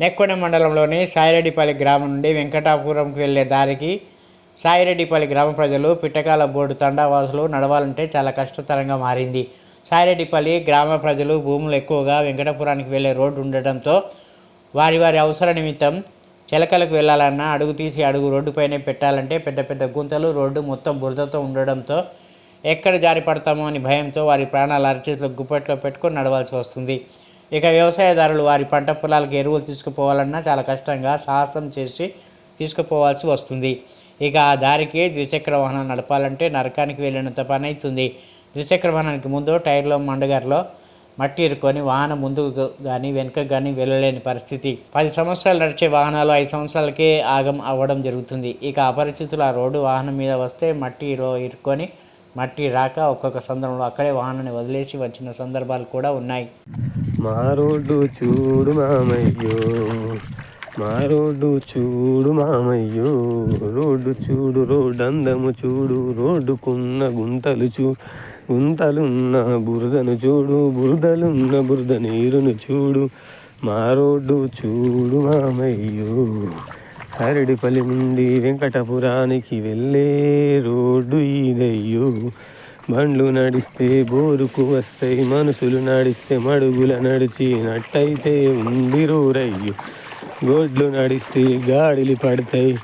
నెక్కొండ మండలంలోని సాయిరెడ్డిపల్లి గ్రామం నుండి వెంకటాపురంకి వెళ్ళే దారికి సాయిరెడ్డిపల్లి గ్రామ ప్రజలు పిట్టకాల బోర్డు తండావాసులు నడవాలంటే చాలా కష్టతరంగా మారింది. సాయిరెడ్డిపల్లి గ్రామ ప్రజలు భూములు ఎక్కువగా వెంకటపురానికి వెళ్ళే రోడ్డు ఉండటంతో వారి వారి అవసర నిమిత్తం చిలకలకు వెళ్ళాలన్నా అడుగు తీసి అడుగు రోడ్డుపైనే పెట్టాలంటే పెద్ద పెద్ద గుంతలు రోడ్డు మొత్తం బురదతో ఉండడంతో ఎక్కడ జారి పడతామో అని భయంతో వారి ప్రాణాలు అరచేతులు గుప్పెట్లో పెట్టుకొని నడవాల్సి వస్తుంది. ఇక వ్యవసాయదారులు వారి పంట పొలాలకు ఎరువులు తీసుకుపోవాలన్నా చాలా కష్టంగా సాహసం చేసి తీసుకుపోవాల్సి వస్తుంది. ఇక ఆ దారికి ద్విచక్ర వాహనం నడపాలంటే నరకానికి వెళ్ళినంత పని అవుతుంది ద్విచక్ర వాహనానికి ముందు టైర్లో మండగర్లో మట్టి ఇరుకొని వాహనం ముందుకు కానీ వెనుకకు కానీ వెళ్ళలేని పరిస్థితి. పది సంవత్సరాలు నడిచే వాహనాలు ఐదు సంవత్సరాలకే ఆగం అవ్వడం జరుగుతుంది. ఇక అపరిచితులు ఆ రోడ్డు వాహనం మీద వస్తే మట్టిలో ఇరుక్కొని మట్టి రాక ఒక్కొక్క సందర్భంలో అక్కడే వాహనాన్ని వదిలేసి వచ్చిన సందర్భాలు కూడా ఉన్నాయి. మా రోడ్డు చూడు మామయ్యో మా రోడ్డు చూడు మామయ్యో రోడ్డు చూడు రోడ్డు అందము చూడు రోడ్డుకున్న గుంతలు చూ గుంతలున్న బురదను చూడు బురదలున్న బురద నీరును చూడు మా రోడ్డు చూడు మామయ్యో కరడిపల్లి నుండి వెంకటపురానికి వెళ్ళే రోడ్డు ఇదయ్యో. బండ్లు నడిస్తే బోరుకు వస్తాయి మనుషులు నడిస్తే మడుగుల నడిచినట్టయితే ఉంది రూరయ్యు. గొడ్లు నడిస్తే గాడిలు పడతాయి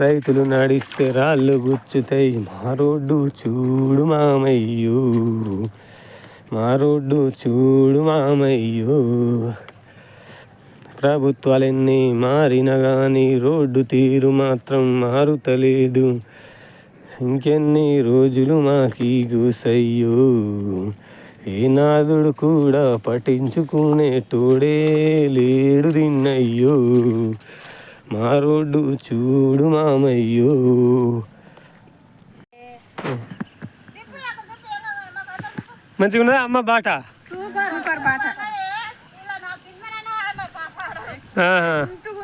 రైతులు నడిస్తే రాళ్ళు గుచ్చుతాయి. మా రోడ్డు చూడు మామయ్యో మా రోడ్డు చూడు మామయ్యో. ప్రభుత్వాలన్నీ మారిన కానీ రోడ్డు తీరు మాత్రం మారుతలేదు. ఇంకెన్ని రోజులు మాకీ గుసయ్యో. ఏ నాదుడు కూడా పఠించుకునే తోడే లేడు దిన్నయ్యో మా రోడ్డు చూడు మామయ్యో. మంచిగా ఉన్నదా అమ్మ బాట?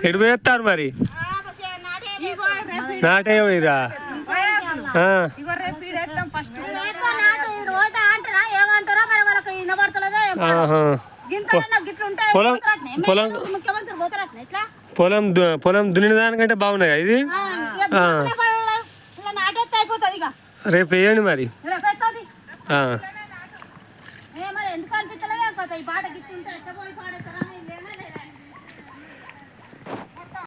ఎటు పోయేస్తారు మరి? నాటే పోయిరా. పొలం పొలం పొలం దున్నిన దానికంటే బాగున్నాయి ఇది? రేపు వేయండి మరి. ఎందుకు అనిపించలేదే ఈ పాట గిట్టుంటే ఎట్లా పోయి పాడేస్తారు?